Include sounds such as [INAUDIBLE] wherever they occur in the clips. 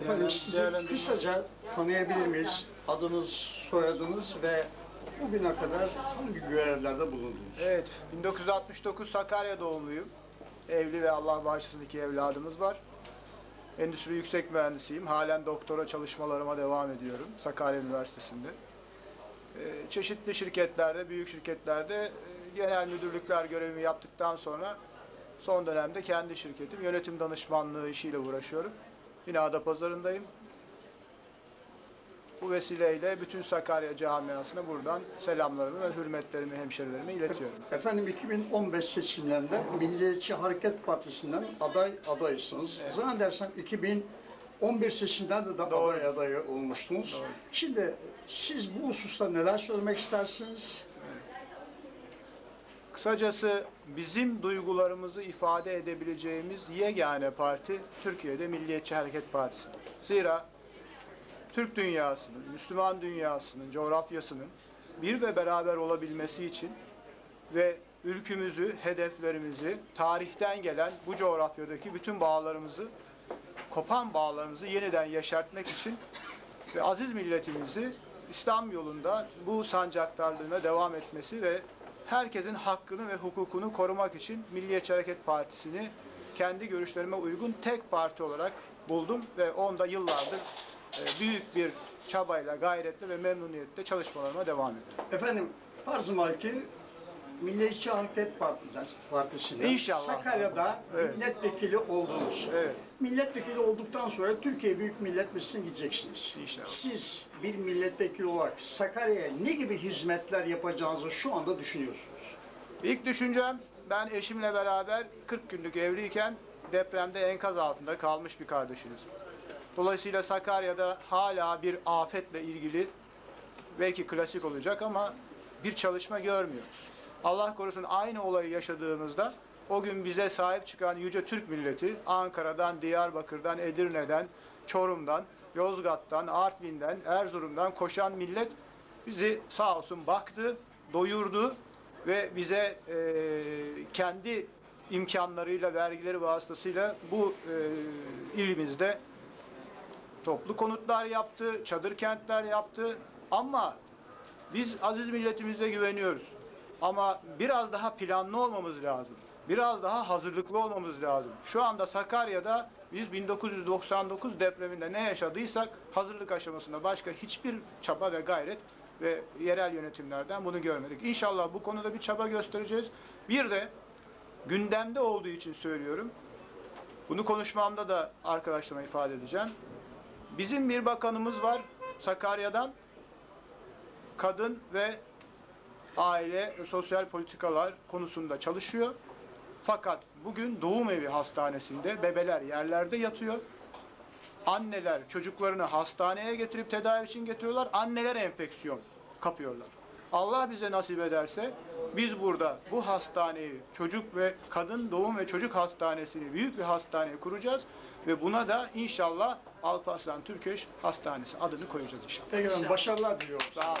Efendim sizi kısaca tanıyabilir miyiz? Adınız, soyadınız ve bugüne kadar hangi görevlerde bulundunuz? Evet, 1969 Sakarya doğumluyum. Evli ve Allah bağışlasın iki evladımız var. Endüstri yüksek mühendisiyim. Halen doktora çalışmalarıma devam ediyorum Sakarya Üniversitesi'nde. Ee, çeşitli şirketlerde, büyük şirketlerde e, genel müdürlükler görevimi yaptıktan sonra son dönemde kendi şirketim yönetim danışmanlığı işiyle uğraşıyorum. Yine Adapazarı'ndayım. Bu vesileyle bütün Sakarya camiasına buradan selamlarımı ve hürmetlerimi hemşerilerime iletiyorum. Efendim 2015 seçimlerinde Milliyetçi Hareket Partisi'nden aday adaysınız. Zannedersem 2011 seçimlerde de aday adayı olmuştunuz. Şimdi siz bu hususta neler söylemek istersiniz? Kısacası bizim duygularımızı ifade edebileceğimiz yegane parti Türkiye'de Milliyetçi Hareket Partisi'dir. Zira Türk dünyasının, Müslüman dünyasının, coğrafyasının bir ve beraber olabilmesi için ve ülkümüzü, hedeflerimizi, tarihten gelen bu coğrafyadaki bütün bağlarımızı, kopan bağlarımızı yeniden yeşertmek için ve aziz milletimizi İslam yolunda bu sancaktarlığına devam etmesi ve herkesin hakkını ve hukukunu korumak için Milliyetçi Hareket Partisi'ni kendi görüşlerime uygun tek parti olarak buldum ve onda yıllardır e, büyük bir çabayla, gayretle ve memnuniyetle çalışmalarıma devam ediyorum. Efendim farz-ı mal ki Milliyetçi Hareket Partisi'nden İnşallah. Sakarya'da Evet. milletvekili oldunuz. Evet. Milletvekili olduktan sonra Türkiye Büyük Millet Meclisi'ne gideceksiniz. İnşallah. Siz bir milletvekili olarak Sakarya'ya ne gibi hizmetler yapacağınızı şu anda düşünüyorsunuz? İlk düşüncem ben eşimle beraber 40 günlük evliyken depremde enkaz altında kalmış bir kardeşimiz. Dolayısıyla Sakarya'da hala bir afetle ilgili belki klasik olacak ama bir çalışma görmüyoruz. Allah korusun aynı olayı yaşadığımızda o gün bize sahip çıkan yüce Türk milleti Ankara'dan, Diyarbakır'dan, Edirne'den, Çorum'dan, Yozgat'tan, Artvin'den, Erzurum'dan koşan millet bizi sağ olsun baktı, doyurdu ve bize e, kendi imkanlarıyla, vergileri vasıtasıyla bu e, ilimizde toplu konutlar yaptı, çadır kentler yaptı ama biz aziz milletimize güveniyoruz. Ama biraz daha planlı olmamız lazım. Biraz daha hazırlıklı olmamız lazım. Şu anda Sakarya'da biz 1999 depreminde ne yaşadıysak hazırlık aşamasında başka hiçbir çaba ve gayret ve yerel yönetimlerden bunu görmedik. İnşallah bu konuda bir çaba göstereceğiz. Bir de gündemde olduğu için söylüyorum. Bunu konuşmamda da arkadaşlarıma ifade edeceğim. Bizim bir bakanımız var Sakarya'dan. Kadın ve aile sosyal politikalar konusunda çalışıyor. Fakat bugün doğum evi hastanesinde bebeler yerlerde yatıyor. Anneler çocuklarını hastaneye getirip tedavi için getiriyorlar. Anneler enfeksiyon kapıyorlar. Allah bize nasip ederse biz burada bu hastaneyi çocuk ve kadın doğum ve çocuk hastanesini büyük bir hastane kuracağız ve buna da inşallah Alparslan Türkeş Hastanesi adını koyacağız inşallah. Peki efendim başarılar diliyorum. Sağ olun.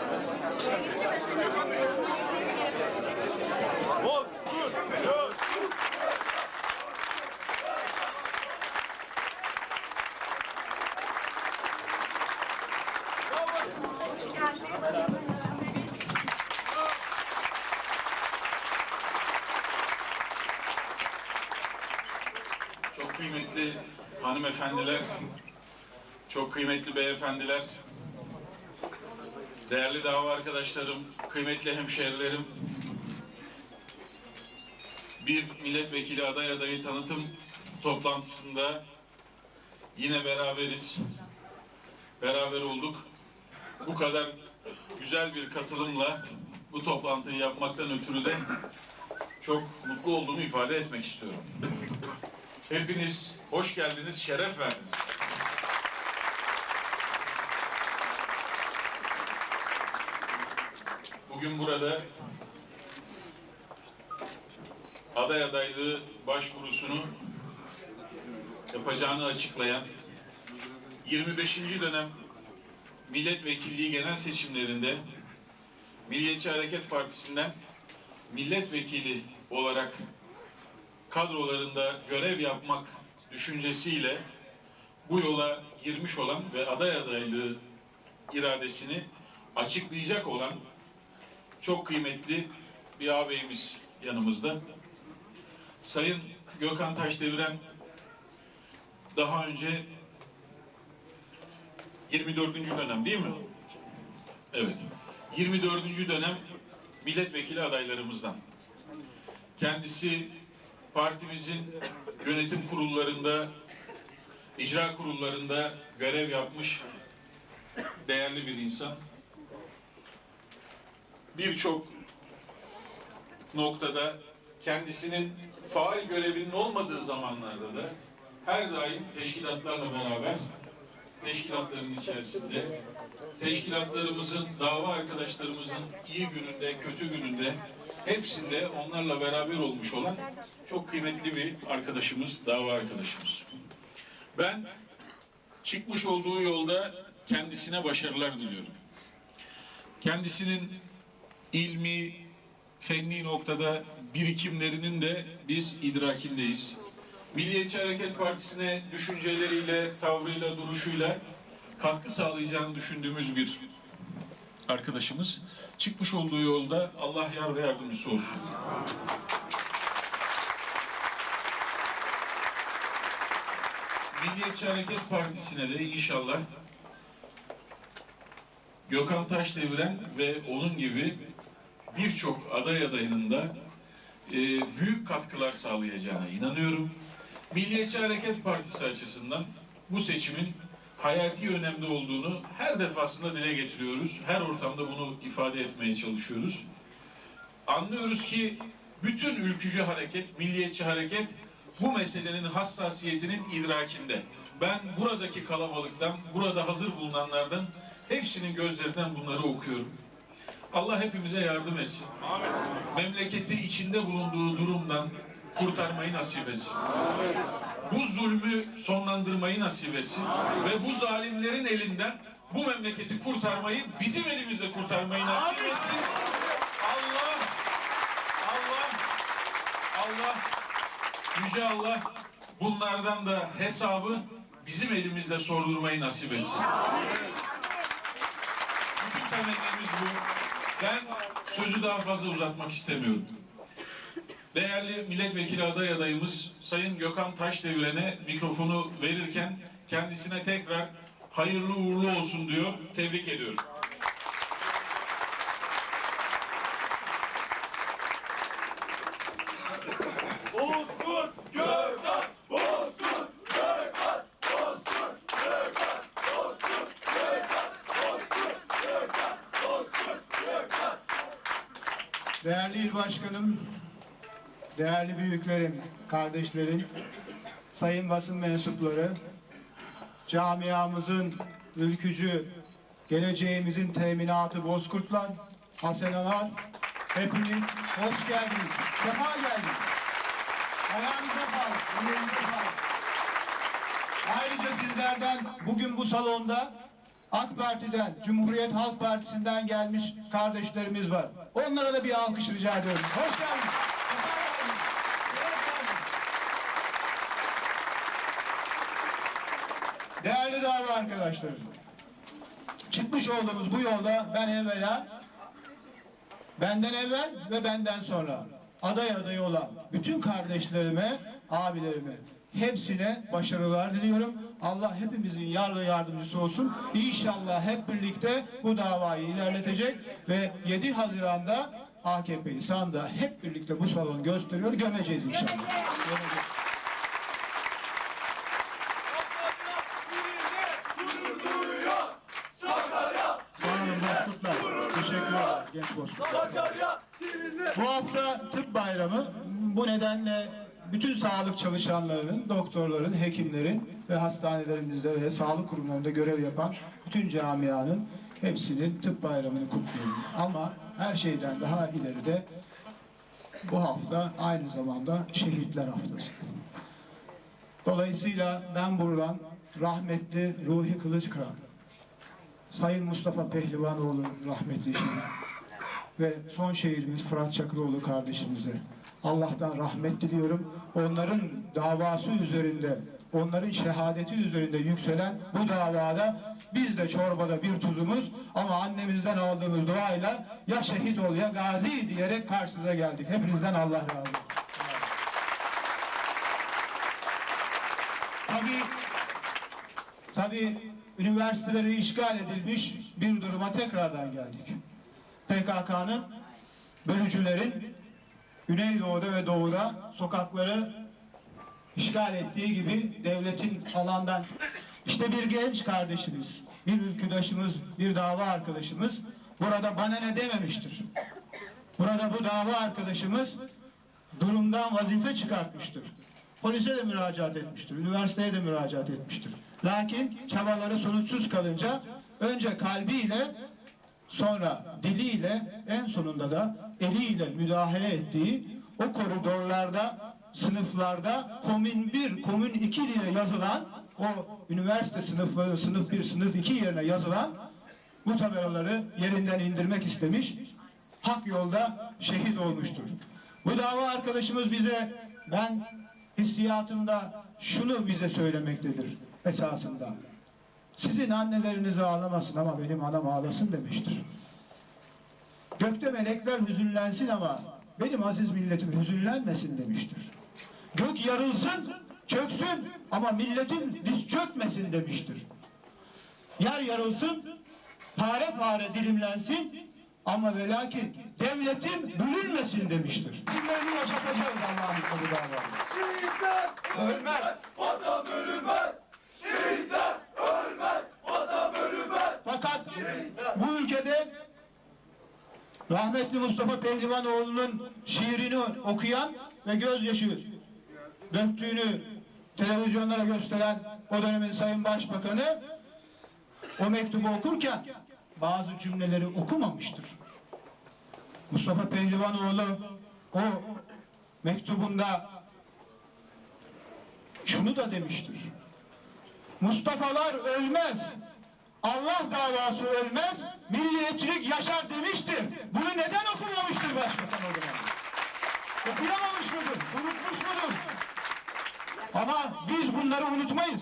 Çok kıymetli hanımefendiler, çok kıymetli beyefendiler, değerli dava arkadaşlarım, kıymetli hemşehrilerim, bir milletvekili aday adayı tanıtım toplantısında yine beraberiz, beraber olduk. bu kadar güzel bir katılımla bu toplantıyı yapmaktan ötürü de çok mutlu olduğumu ifade etmek istiyorum. Hepiniz hoş geldiniz, şeref verdiniz. Bugün burada aday adaylığı başvurusunu yapacağını açıklayan 25. dönem milletvekilliği genel seçimlerinde Milliyetçi Hareket Partisi'nden milletvekili olarak kadrolarında görev yapmak düşüncesiyle bu yola girmiş olan ve aday adaylığı iradesini açıklayacak olan çok kıymetli bir ağabeyimiz yanımızda. Sayın Gökhan Taşdeviren daha önce 24. dönem değil mi? Evet. 24. dönem milletvekili adaylarımızdan. Kendisi partimizin yönetim kurullarında, icra kurullarında görev yapmış değerli bir insan. Birçok noktada kendisinin faal görevinin olmadığı zamanlarda da her daim teşkilatlarla beraber teşkilatların içerisinde teşkilatlarımızın, dava arkadaşlarımızın iyi gününde, kötü gününde hepsinde onlarla beraber olmuş olan çok kıymetli bir arkadaşımız, dava arkadaşımız. Ben çıkmış olduğu yolda kendisine başarılar diliyorum. Kendisinin ilmi, fenli noktada birikimlerinin de biz idrakindeyiz. Milliyetçi Hareket Partisi'ne düşünceleriyle, tavrıyla, duruşuyla katkı sağlayacağını düşündüğümüz bir arkadaşımız. Çıkmış olduğu yolda Allah yar ve yardımcısı olsun. Milliyetçi Hareket Partisi'ne de inşallah Gökhan Taşdeviren ve onun gibi birçok aday adayının da e, büyük katkılar sağlayacağına inanıyorum. Milliyetçi Hareket Partisi açısından bu seçimin hayati önemli olduğunu her defasında dile getiriyoruz. Her ortamda bunu ifade etmeye çalışıyoruz. Anlıyoruz ki bütün ülkücü hareket, milliyetçi hareket bu meselenin hassasiyetinin idrakinde. Ben buradaki kalabalıktan, burada hazır bulunanlardan hepsinin gözlerinden bunları okuyorum. Allah hepimize yardım etsin. Memleketi içinde bulunduğu durumdan kurtarmayı nasip etsin. Bu zulmü sonlandırmayı nasip etsin. Ve bu zalimlerin elinden bu memleketi kurtarmayı bizim elimizde kurtarmayı nasip etsin. Allah, Allah, Allah, Yüce Allah bunlardan da hesabı bizim elimizde sordurmayı nasip etsin. Bütün temennimiz bu. Ben sözü daha fazla uzatmak istemiyorum. Değerli milletvekili aday adayımız Sayın Gökhan Taşdeviren'e mikrofonu verirken kendisine tekrar hayırlı uğurlu olsun diyor. Tebrik ediyorum. Değerli il başkanım, değerli büyüklerim, kardeşlerim, sayın basın mensupları, camiamızın ülkücü, geleceğimizin teminatı Bozkurtlar, Hasan Anar, hepiniz hoş geldiniz, sefa geldiniz. Ayağınıza sağlık, ellerinize sağlık. Ayrıca sizlerden bugün bu salonda AK Parti'den, Cumhuriyet Halk Partisi'nden gelmiş kardeşlerimiz var. Onlara da bir alkış rica ediyorum. Hoş geldiniz. Değerli dava arkadaşlarım, çıkmış olduğumuz bu yolda ben evvela, benden evvel ve benden sonra aday adayı olan bütün kardeşlerime, abilerime, hepsine başarılar diliyorum. Allah hepimizin yar ve yardımcısı olsun. İnşallah hep birlikte bu davayı ilerletecek ve 7 Haziran'da AKP'yi sandığa hep birlikte bu salonu gösteriyor. Gömeceğiz inşallah. Gömeceğiz. Bu hafta tıp bayramı. Bu nedenle bütün sağlık çalışanlarının, doktorların, hekimlerin ve hastanelerimizde ve sağlık kurumlarında görev yapan bütün camianın hepsinin tıp bayramını kutluyorum. Ama her şeyden daha ileride bu hafta aynı zamanda şehitler haftası. Dolayısıyla ben buradan rahmetli Ruhi Kılıçkıran, Sayın Mustafa Pehlivanoğlu rahmetli eşine ve son şehidimiz Fırat Çakıroğlu kardeşimize Allah'tan rahmet diliyorum. Onların davası üzerinde, onların şehadeti üzerinde yükselen bu davada biz de çorbada bir tuzumuz ama annemizden aldığımız duayla ya şehit ol ya gazi diyerek karşınıza geldik. Hepinizden Allah razı olsun. Tabii Tabii üniversiteleri işgal edilmiş bir duruma tekrardan geldik. PKK'nın bölücülerin Güneydoğu'da ve Doğu'da sokakları işgal ettiği gibi devletin alandan işte bir genç kardeşimiz, bir ülküdaşımız, bir dava arkadaşımız burada bana ne dememiştir. Burada bu dava arkadaşımız durumdan vazife çıkartmıştır. Polise de müracaat etmiştir, üniversiteye de müracaat etmiştir. Lakin çabaları sonuçsuz kalınca önce kalbiyle sonra diliyle en sonunda da eliyle müdahale ettiği o koridorlarda, sınıflarda komün 1, komün 2 diye yazılan o üniversite sınıfları, sınıf 1, sınıf 2 yerine yazılan bu tabelaları yerinden indirmek istemiş, hak yolda şehit olmuştur. Bu dava arkadaşımız bize, ben hissiyatımda şunu bize söylemektedir esasında. Sizin anneleriniz ağlamasın ama benim anam ağlasın demiştir. Gökte melekler hüzünlensin ama benim aziz milletim hüzünlenmesin demiştir. Gök yarılsın, çöksün ama milletim diz çökmesin demiştir. Yer yarılsın, pare pare dilimlensin ama ve lakin devletim bölünmesin demiştir. Bunları yaşatacağız Allah'ın davayı. Şehitler Ölmez. vatan bölünmez. Şehitler ölmez. Vatan bölünmez. Fakat bu ülkede rahmetli Mustafa Pehlivanoğlu'nun şiirini okuyan ve gözyaşı döktüğünü televizyonlara gösteren o dönemin Sayın Başbakanı o mektubu okurken bazı cümleleri okumamıştır. Mustafa Pehlivanoğlu o mektubunda şunu da demiştir. Mustafa'lar ölmez. Allah davası ölmez, milliyetçilik yaşar demiştir. Bunu neden okumamıştır başbakan o zaman? Okuyamamış mıdır? Unutmuş mudur? Ama biz bunları unutmayız.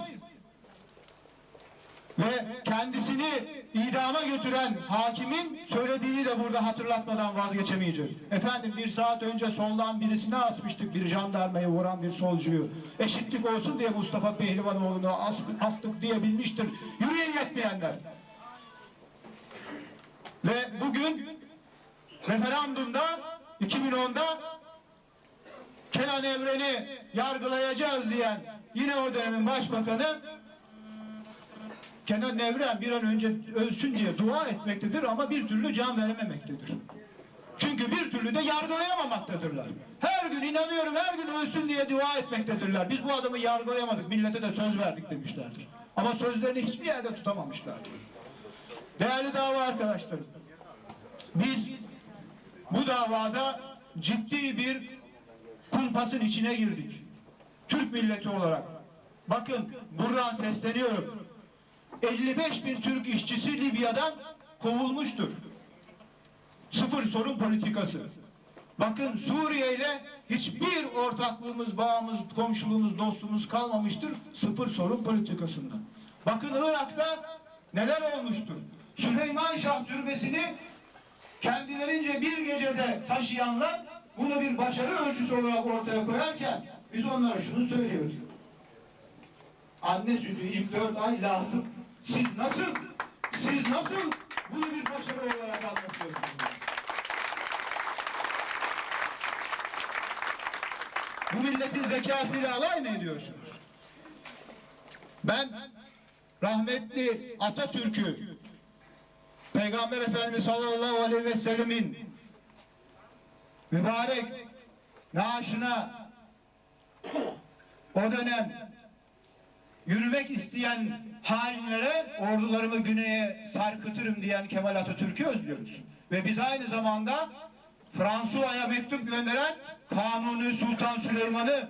Ve kendisini idama götüren hakimin söylediğini de burada hatırlatmadan vazgeçemeyeceğiz. Efendim bir saat önce soldan birisine asmıştık bir jandarmayı vuran bir solcuyu. Eşitlik olsun diye Mustafa Pehlivanoğlu'nu as, astık diyebilmiştir. Yürüyen yetmeyenler. Ve bugün referandumda 2010'da Kenan Evren'i yargılayacağız diyen yine o dönemin başbakanı Kenan Evren bir an önce ölsün diye dua etmektedir ama bir türlü can verememektedir. Çünkü bir türlü de yargılayamamaktadırlar. Her gün inanıyorum her gün ölsün diye dua etmektedirler. Biz bu adamı yargılayamadık, millete de söz verdik demişlerdir. Ama sözlerini hiçbir yerde tutamamışlardır. Değerli dava arkadaşlarım, biz bu davada ciddi bir kumpasın içine girdik. Türk milleti olarak. Bakın buradan sesleniyorum. 55 bin Türk işçisi Libya'dan kovulmuştur. Sıfır sorun politikası. Bakın Suriye ile hiçbir ortaklığımız, bağımız, komşuluğumuz, dostluğumuz kalmamıştır. Sıfır sorun politikasından. Bakın Irak'ta neler olmuştur. Süleyman Şah Türbesi'ni kendilerince bir gecede taşıyanlar bunu bir başarı ölçüsü olarak ortaya koyarken biz onlara şunu söylüyoruz. Anne sütü ilk dört ay lazım. Siz nasıl, siz nasıl bunu bir başarı olarak anlatıyorsunuz? Bu milletin zekasıyla alay mı ediyorsunuz? Ben rahmetli Atatürk'ü Peygamber Efendimiz sallallahu aleyhi ve sellemin mübarek naaşına o dönem yürümek isteyen hainlere ordularımı güneye sarkıtırım diyen Kemal Atatürk'ü özlüyoruz. Ve biz aynı zamanda Fransuva'ya mektup gönderen Kanuni Sultan Süleyman'ı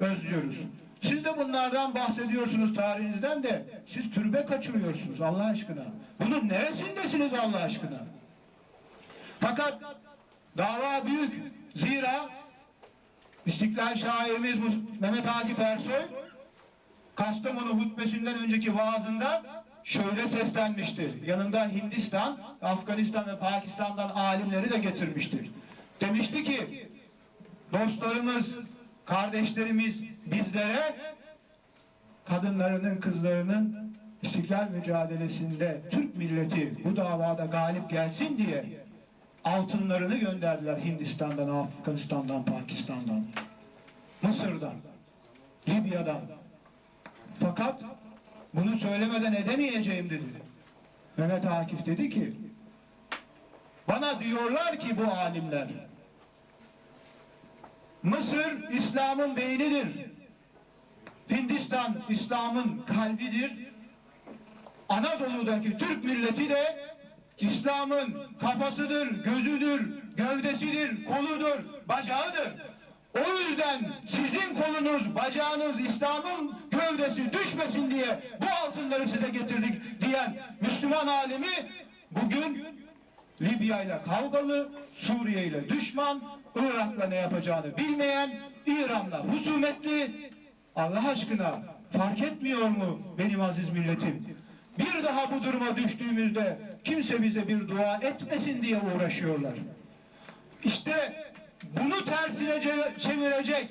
özlüyoruz. Siz de bunlardan bahsediyorsunuz tarihinizden de siz türbe kaçırıyorsunuz Allah aşkına. Bunun neresindesiniz Allah aşkına? Fakat dava büyük. Zira İstiklal şairimiz Mehmet Akif Ersoy Kastamonu hutbesinden önceki vaazında şöyle seslenmiştir. Yanında Hindistan, Afganistan ve Pakistan'dan alimleri de getirmiştir. Demişti ki dostlarımız, kardeşlerimiz bizlere kadınlarının, kızlarının istiklal mücadelesinde Türk milleti bu davada galip gelsin diye altınlarını gönderdiler Hindistan'dan, Afganistan'dan, Pakistan'dan, Mısır'dan, Libya'dan. Fakat bunu söylemeden edemeyeceğim dedi. Mehmet Akif dedi ki bana diyorlar ki bu alimler Mısır İslam'ın beynidir. Hindistan İslam'ın kalbidir. Anadolu'daki Türk milleti de İslam'ın kafasıdır, gözüdür, gövdesidir, koludur, bacağıdır. O yüzden sizin kolunuz, bacağınız İslam'ın gövdesi düşmesin diye bu altınları size getirdik diyen Müslüman alemi bugün Libya ile kavgalı, Suriye ile düşman, Irak'la ne yapacağını bilmeyen, İran'la husumetli. Allah aşkına fark etmiyor mu benim aziz milletim? Bir daha bu duruma düştüğümüzde kimse bize bir dua etmesin diye uğraşıyorlar. İşte bunu tersine ce- çevirecek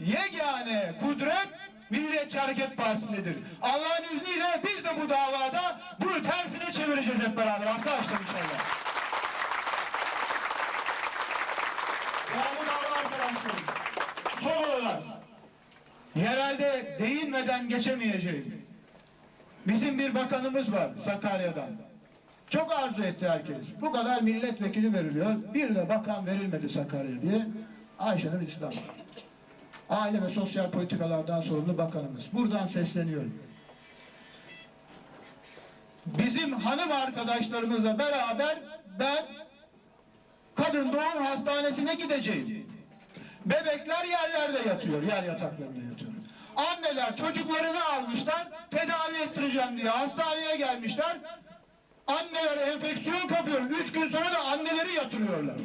yegane kudret Milliyetçi Hareket Partisi'ndedir. Allah'ın izniyle biz de bu davada bunu tersine çevireceğiz hep beraber arkadaşlar inşallah. Değerli dava arkadaşlarım, son olarak yerelde değinmeden geçemeyeceğim. Bizim bir bakanımız var Sakarya'dan. Çok arzu etti herkes. Bu kadar milletvekili veriliyor. Bir de bakan verilmedi Sakarya diye. Ayşenur İslam. Aile ve Sosyal Politikalardan sorumlu bakanımız. Buradan sesleniyorum. Bizim hanım arkadaşlarımızla beraber ben kadın doğum hastanesine gideceğim. Bebekler yerlerde yatıyor, yer yataklarında yatıyor. Anneler çocuklarını almışlar, tedavi ettireceğim diye hastaneye gelmişler. Anneler enfeksiyon kapıyor. Üç gün sonra da anneleri yatırıyorlar.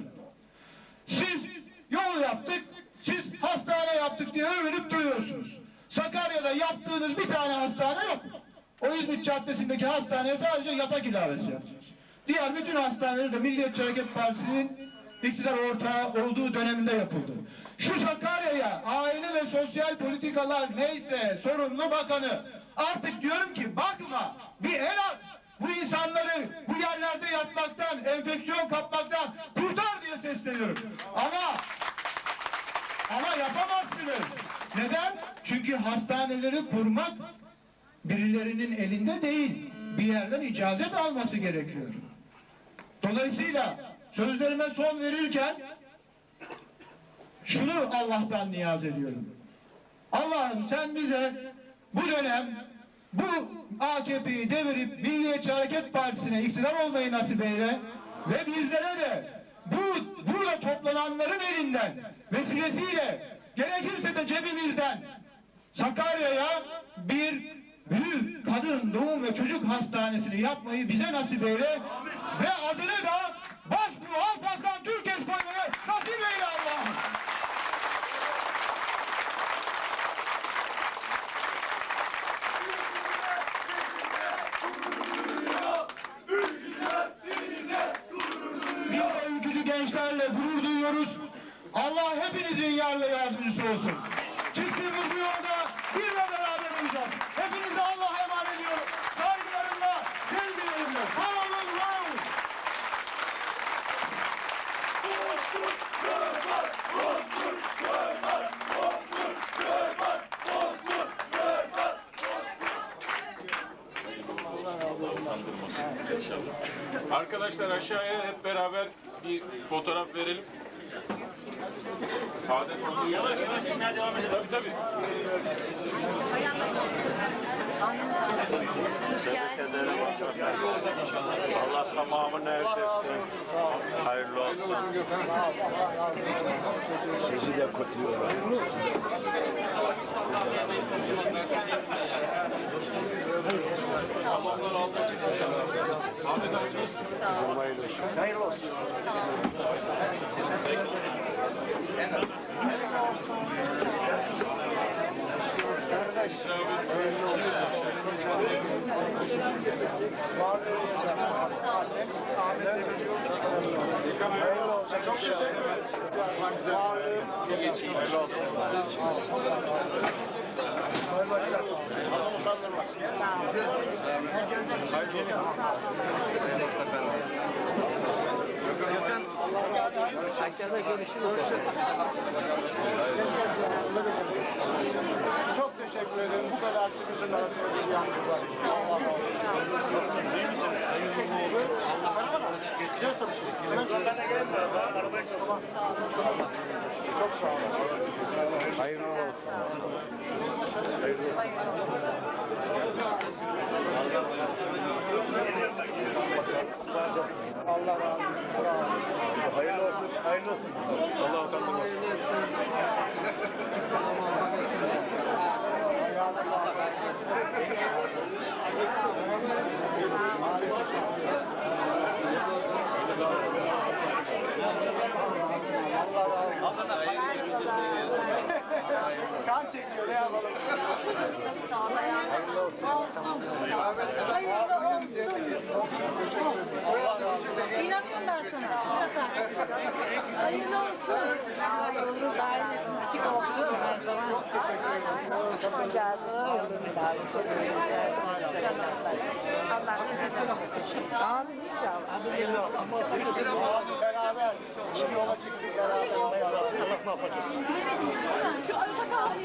Siz yol yaptık, siz hastane yaptık diye övünüp duruyorsunuz. Sakarya'da yaptığınız bir tane hastane yok. O İzmit Caddesi'ndeki hastaneye sadece yatak ilavesi yaptınız. Diğer bütün hastaneler de Milliyetçi Hareket Partisi'nin iktidar ortağı olduğu döneminde yapıldı. Şu Sakarya'ya aile ve sosyal politikalar neyse sorumlu bakanı artık diyorum ki bakma bir el at. Bu insanları bu yerlerde yatmaktan, enfeksiyon kapmaktan kurtar diye sesleniyorum. Ama ama yapamazsınız. Neden? Çünkü hastaneleri kurmak birilerinin elinde değil. Bir yerden icazet alması gerekiyor. Dolayısıyla sözlerime son verirken şunu Allah'tan niyaz ediyorum. Allah'ım sen bize bu dönem bu AKP'yi devirip Milliyetçi Hareket Partisi'ne iktidar olmayı nasip eyle ve bizlere de bu burada toplananların elinden vesilesiyle gerekirse de cebimizden Sakarya'ya bir büyük kadın doğum ve çocuk hastanesini yapmayı bize nasip eyle ve adını da Başbuğ Alparslan Türkeş koymayı nasip eyle Allah'ım. Biz de ülkücü gençlerle gurur duyuyoruz. Allah hepinizin yar ve yardımcısı olsun. Çıktığımız bu yolda bir ve beraber olacağız. Hepinize Allah'a emanet ediyorum. Saygılarımla, sevgilerimle. Sağ olun, var olun. İnşallah. Arkadaşlar aşağıya hep beraber bir fotoğraf verelim. Adet olduğu üzere. Tabii tabii. Hoş geldin. Allah tamamını erdirsin. Hayırlı olsun. Sizi de kutluyorum. Salonlar altı açık. Ahmet abi nasılsın? Hayırlı olsun. Sayın Yeni. Sayın Mustafa Efendi. Çok teşekkür ederim. Bu kadar sıkıntının arasında bir yalnız var. Olsun. İyi misin? Gideceğiz tabii şimdi. Çok sağ olun. Hayırlı olsun. Allah razı olsun. Hayırlı olsun. Hayırlı olsun. Allah utandırmasın. Kan çekiyor ne yapalım? Hayırlı olsun. İnanıyorum ben sana. Sakar. Hayırlı olsun. Yolun dairesinin açık olsun her zaman. Çok geldi. Yolun dairesi Allah Amin inşallah. Beraber. Şimdi yola çıktık beraber. Allah muvaffak etsin. Şu arada kal.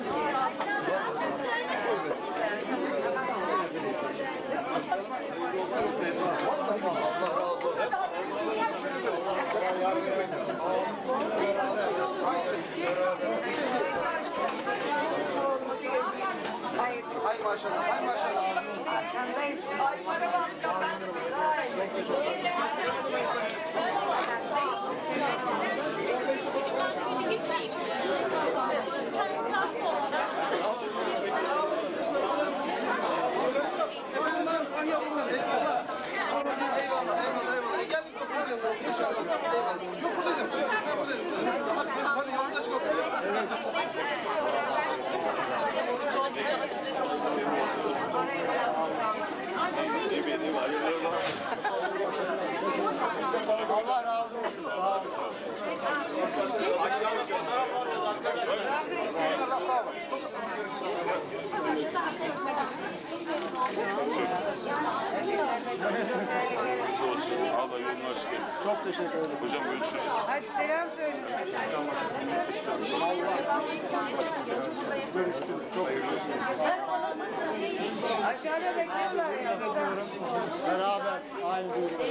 Allah yolunu açık etsin. Çok teşekkür ederim. Hocam görüşürüz. Hadi selam söyle. Aşağıda bekliyorlar ya. Beraber aynı duygu.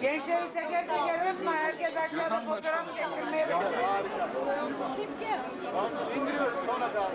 Gençleri teker teker öpme. Herkes aşağıda fotoğraf çektirmeye başlıyor. Harika. Tamam, İndiriyoruz sonra devam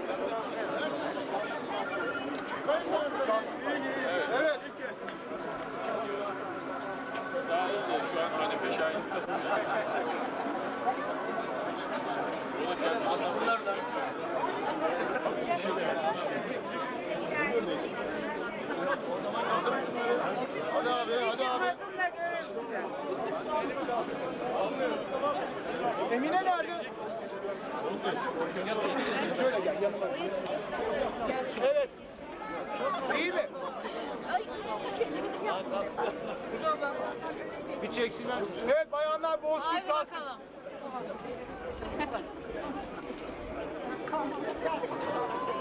Şöyle gel yanıma. Evet. İyi mi? Bir çeksinler. Evet bayanlar boğaz Abi kurtarsın. bakalım. [LAUGHS]